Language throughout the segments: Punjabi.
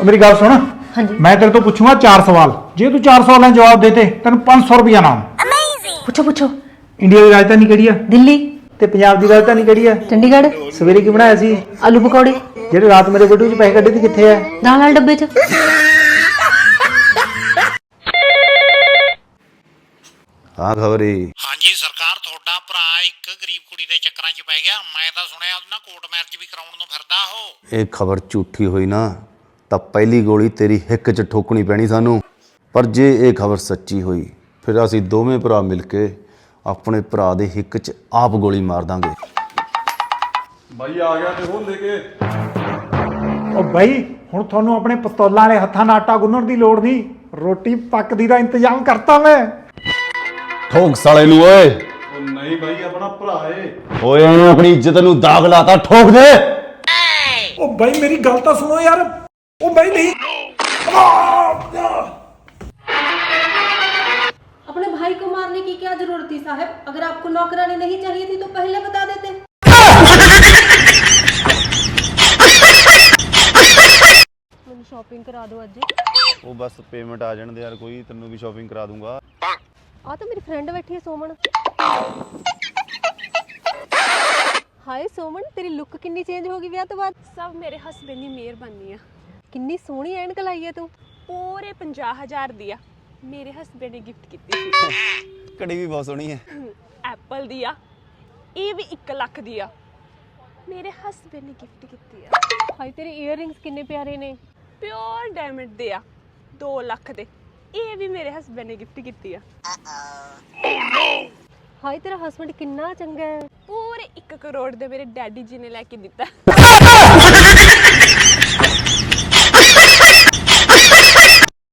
ਉਹ ਮੇਰੀ ਗੱਲ ਸੁਣ। ਹਾਂਜੀ। ਮੈਂ ਤੇਰੇ ਤੋਂ ਪੁੱਛੂੰਗਾ ਚਾਰ ਸਵਾਲ। ਜੇ ਤੂੰ ਚਾਰ ਸਵਾਲਾਂ ਦੇ ਜਵਾਬ ਦੇਤੇ ਤੈਨੂੰ 500 ਰੁਪਇਆ ਨਾਮ ਪੁੱਛੋ ਪੁੱਛੋ। ਇੰਡੀਆ ਦੀ ਰਾਜਧਾਨੀ ਕਿਹੜੀ ਆ? ਦਿੱਲੀ। ਤੇ ਪੰਜਾਬ ਦੀ ਰਾਜਧਾਨੀ ਕਿਹੜੀ ਆ? ਚੰਡੀਗੜ੍ਹ। ਸਵੇਰੇ ਕੀ ਬਣਾਇਆ ਸੀ? ਆਲੂ ਪਕੌੜੇ। ਜਿਹੜੇ ਰਾਤ ਮੇਰੇ ਬਟੂ 'ਚ ਪੈਸੇ ਕੱਢੇ ਤੇ ਕਿੱਥੇ ਆ? ਦਾਲ ਵਾਲੇ ਡੱਬੇ 'ਚ। ਹਾਂ ਖਬਰੀ ਹਾਂਜੀ ਸਰਕਾਰ ਤੁਹਾਡਾ ਭਰਾ ਇੱਕ ਗਰੀਬ ਕੁੜੀ ਦੇ ਚੱਕਰਾਂ 'ਚ ਪੈ ਗਿਆ। ਮੈਂ ਤਾਂ ਸੁਣਿਆ ਉਹਦੇ ਨਾਲ ਕੋਰਟ ਮੈਰਿਜ ਵੀ ਕਰਾਉਣ ਨੂੰ ਫਿਰਦਾ ਉਹ। ਇਹ ਖਬਰ ਝੂਠੀ ਹੋਈ ਨਾ। ਤਾਂ ਪਹਿਲੀ ਗੋਲੀ ਤੇਰੀ ਹਿੱਕ 'ਚ ਠੋਕਣੀ ਪੈਣੀ ਸਾਨੂੰ। ਪਰ ਜੇ ਇਹ ਖਬਰ ਸੱਚੀ ਹੋਈ ਫਿਰ ਅਸੀਂ ਦੋਵੇਂ ਭਰਾ ਮਿਲ ਕੇ ਆਪਣੇ ਭਰਾ ਦੇ ਹਿੱਕ 'ਚ ਆਪ ਗੋਲੀ ਮਾਰ ਦਾਂਗੇ। ਉਹ ਬਾਈ ਹੁਣ ਤੁਹਾਨੂੰ ਆਪਣੇ ਪਿਸਤੌਲਾਂ ਵਾਲੇ ਹੱਥਾਂ ਨਾਲ ਆਟਾ ਗੁੰਨਣ ਦੀ ਲੋੜ ਨਹੀਂ। ਰੋਟੀ ਪੱਕਦੀ ਦਾ ਇੰਤਜ਼ਾਮ ਕਰਤਾ ਮੈਂ। ਠੋਕ ਸਾਲੇ ਨੂੰ ਓਏ। ਉਹ ਨਹੀਂ ਬਾਈ ਆਪਣਾ ਭਰਾ ਏ। ਓਏ ਆਪਣੀ ਇੱਜ਼ਤ ਨੂੰ ਦਾਗ ਲਾਤਾ ਠੋਕ ਦੇ। ਉਹ ਬਾਈ ਮੇਰੀ ਗੱਲ ਤਾਂ ਸੁਣੋ ਯਾਰ। ਉਹ ਬਾਈ ਨਹੀਂ अपने भाई को मारने की क्या जरूरत थी साहब अगर आपको नौकरानी नहीं चाहिए थी तो पहले बता देते ਮੈਨੂੰ ਸ਼ਾਪਿੰਗ ਕਰਾ ਦਿਓ ਅੱਜ ਉਹ ਬਸ ਪੇਮੈਂਟ ਆ ਜਾਣ ਦੇ ਯਾਰ ਕੋਈ ਤੈਨੂੰ ਵੀ ਸ਼ਾਪਿੰਗ ਕਰਾ ਦੂੰਗਾ ਆ ਤਾਂ ਮੇਰੀ ਫਰੈਂਡ ਬੈਠੀ ਹੈ ਸੋਮਨ ਹਾਏ ਸੋਮਨ ਤੇਰੀ ਲੁੱਕ ਕਿੰਨੀ ਚੇਂਜ ਹੋ ਗਈ ਵਿਆਹ ਤੋਂ ਬਾਅਦ ਸਭ ਮੇਰੇ ਹਸਬੰਦ ਦੀ ਮਿਹਰਬਾਨੀ ਆ ਕਿੰਨੀ ਸੋਹਣੀ ਐਨਕ ਲਾਈ ਹੈ ਤੂੰ। ਪੂਰੇ 50000 ਦੀ ਆ। ਮੇਰੇ ਹਸਬੰਦ ਨੇ ਗਿਫਟ ਕੀਤੀ ਸੀ। ਕੜੀ ਵੀ ਬਹੁਤ ਸੋਹਣੀ ਹੈ ਐਪਲ ਦੀ ਆ। ਇਹ ਵੀ 1 ਲੱਖ ਦੀ ਆ। ਮੇਰੇ ਹਸਬੰਦ ਨੇ ਗਿਫਟ ਕੀਤੀ ਆ। ਹਾਏ ਤੇਰੇ 이어ਰਿੰਗਸ ਕਿੰਨੇ ਪਿਆਰੇ ਨੇ। ਪਿਓਰ ਡਾਇਮੰਡ ਦੇ ਆ। 2 ਲੱਖ ਦੇ। ਇਹ ਵੀ ਮੇਰੇ ਹਸਬੰਦ ਨੇ ਗਿਫਟ ਕੀਤੀ ਆ। ਹਾਏ ਤੇਰਾ ਹਸਬੰਡ ਕਿੰਨਾ ਚੰਗਾ ਹੈ ਪੂਰੇ 1 ਕਰੋੜ ਦੇ ਮੇਰੇ ਡੈਡੀ ਜੀ ਨੇ ਲੈ ਕੇ ਦਿੱਤਾ।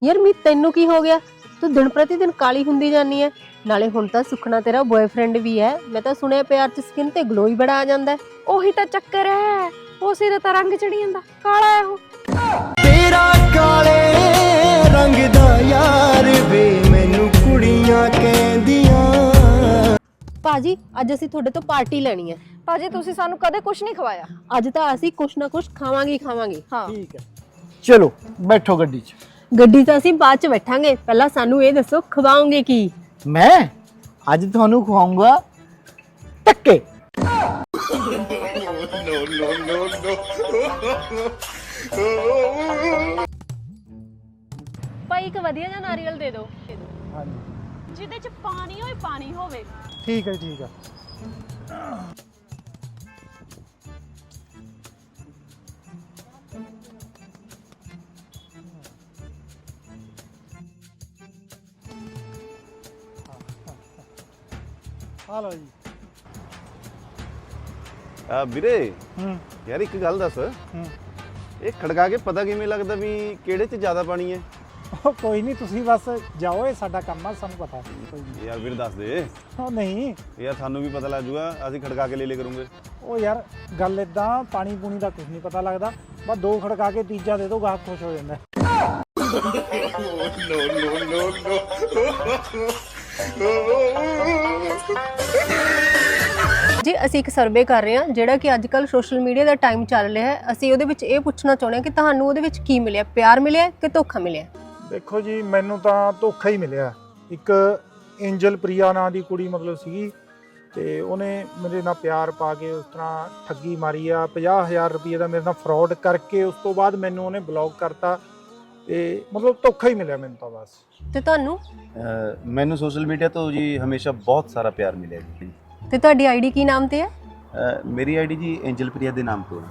ਯਾਰ ਮੀ ਤੈਨੂੰ ਕੀ ਹੋ ਗਿਆ? ਤੂੰ ਦਿਨ ਪ੍ਰਤੀ ਦਿਨ ਕਾਲੀ ਹੁੰਦੀ ਜਾਨੀ ਹੈ ਨਾਲੇ ਹੁਣ ਤਾਂ ਸੁਖਣਾ ਤੇਰਾ ਬॉयਫ੍ਰੈਂਡ ਵੀ ਹੈ ਮੈਂ ਤਾਂ ਸੁਣਿਆ ਪਿਆਰ ਚ ਸਕਿਨ ਤੇ ਗਲੋ ਹੀ ਬੜਾ ਆ ਜਾਂਦਾ ਹੈ ਉਹੀ ਤਾਂ ਚੱਕਰ ਹੈ ਉਸੇ ਦਾ ਤਾਂ ਰੰਗ ਚੜੀ ਜਾਂਦਾ। ਕਾਲਾ ਹੈ ਉਹ। ਤੇਰਾ ਕਾਲੇ ਰੰਗ ਦਾ ਯਾਰ ਵੇ ਮੈਨੂੰ ਕੁੜੀਆਂ ਕਹਿੰਦੀਆਂ। ਭਾਜੀ ਅੱਜ ਅਸੀਂ ਤੁਹਾਡੇ ਤੋਂ ਪਾਰਟੀ ਲੈਣੀ ਹੈ ਭਾਜੀ ਤੁਸੀਂ ਸਾਨੂੰ ਕਦੇ ਕੁਝ ਨਹੀਂ ਖਵਾਇਆ। ਅੱਜ ਤਾਂ ਅਸੀਂ ਕੁਛ ਨਾ ਕੁਛ ਖਾਵਾਂਗੇ ਹੀ ਖਾਵਾਂਗੇ। ਹਾਂ। ਠੀਕ ਹੈ ਚਲੋ ਬੈਠੋ ਗੱਡੀ 'ਚ। ਗੱਡੀ 'ਚ ਅਸੀਂ ਬਾਅਦ 'ਚ ਬੈਠਾਂਗੇ। ਪਹਿਲਾਂ ਸਾਨੂੰ ਇਹ ਦੱਸੋ ਖਵਾਓਗੇ ਕੀ? ਮੈਂ? ਅੱਜ ਤੁਹਾਨੂੰ ਖਵਾਉਂਗਾ ਟੱਕੇ। ਭਾਈ ਇੱਕ ਵਧੀਆ ਜਿਹਾ ਨਾਰੀਅਲ ਦੇ ਦਿਓ। ਜਿਹਦੇ ਚ ਪਾਣੀ ਹੋਏ ਪਾਣੀ ਹੋਵੇ। ਠੀਕ ਹੈ ਠੀਕ ਹੈ। ਆ ਲਓ ਜੀ। ਆ ਵੀਰੇ ਹੂੰ। ਯਾਰ ਇੱਕ ਗੱਲ ਦੱਸ। ਹੂੰ। ਇਹ ਖੜਕਾ ਕੇ ਪਤਾ ਕਿਵੇਂ ਲੱਗਦਾ ਵੀ ਕਿਹੜੇ 'ਚ ਜ਼ਿਆਦਾ ਪਾਣੀ ਹੈ? ਉਹ ਕੋਈ ਨਹੀਂ ਤੁਸੀਂ ਬਸ ਜਾਓ ਇਹ ਸਾਡਾ ਕੰਮ ਆ ਸਾਨੂੰ ਪਤਾ। ਕੋਈ ਯਾਰ ਵੀਰ ਦੱਸ ਦੇ। ਉਹ ਨਹੀਂ। ਯਾਰ ਸਾਨੂੰ ਵੀ ਪਤਾ ਲੱਗ ਜੂਗਾ ਅਸੀਂ ਖੜਕਾ ਕੇ ਲੈ ਲੈ ਕਰੂੰਗੇ। ਉਹ ਯਾਰ ਗੱਲ ਇਦਾਂ ਪਾਣੀ ਪੂਣੀ ਦਾ ਕੁਝ ਨਹੀਂ ਪਤਾ ਲੱਗਦਾ। ਬਸ ਦੋ ਖੜਕਾ ਕੇ ਤੀਜਾ ਦੇ ਦੋ ਗਾਹਕ ਖੁਸ਼ ਹੋ ਜਾਂਦਾ। ਜੀ, ਅਸੀਂ ਇੱਕ ਸਰਵੇ ਕਰ ਰਹੇ ਹਾਂ, ਜਿਹੜਾ ਕਿ ਅੱਜ ਕੱਲ ਸੋਸ਼ਲ ਮੀਡੀਆ ਦਾ ਟਾਈਮ ਚੱਲ ਰਿਹਾ ਹੈ। ਅਸੀਂ ਉਹਦੇ ਵਿੱਚ ਇਹ ਪੁੱਛਣਾ ਚਾਹੁੰਦੇ ਹਾਂ ਕਿ ਤੁਹਾਨੂੰ ਉਹਦੇ ਵਿੱਚ ਕੀ ਮਿਲਿਆ? ਪਿਆਰ ਮਿਲਿਆ ਕਿ ਧੋਖਾ ਮਿਲਿਆ ਦੇਖੋ ਜੀ, ਮੈਨੂੰ ਤਾਂ ਧੋਖਾ ਹੀ ਮਿਲਿਆ। ਇੱਕ ਐਂਜਲ ਪ੍ਰਿਆ ਨਾਂ ਦੀ ਕੁੜੀ ਮਤਲਬ ਸੀਗੀ ਤੇ ਉਹਨੇ ਮੇਰੇ ਨਾਲ ਪਿਆਰ ਪਾ ਕੇ ਉਸ ਤਰ੍ਹਾਂ ਠੱਗੀ ਮਾਰੀ ਆ। 50000 ਰੁਪਏ ਦਾ ਮੇਰੇ ਨਾਲ ਫਰਾਡ ਕਰਕੇ ਉਸ ਤੋਂ ਬਾਅਦ ਮੈਨੂੰ ਉਹਨੇ ਬਲੌਕ ਕਰਤਾ। ਤੇ ਮਤਲਬ ਧੋਖਾ ਹੀ ਮਿਲਿਆ ਮੈਨੂੰ ਤਾਂ ਬਸ ਤੇ ਤੁਹਾਨੂੰ ਮੈਨੂੰ ਸੋਸ਼ਲ ਮੀਡੀਆ ਤੋਂ ਜੀ ਹਮੇਸ਼ਾ ਬਹੁਤ ਸਾਰਾ ਪਿਆਰ ਮਿਲਿਆ ਜੀ ਤੇ ਤੁਹਾਡੀ ਆਈਡੀ ਕੀ ਨਾਮ ਤੇ ਹੈ ਅ, ਮੇਰੀ ਆਈਡੀ ਜੀ ਐਂਜਲ ਪ੍ਰਿਆ ਦੇ ਨਾਮ ਤੋਂ ਹੈ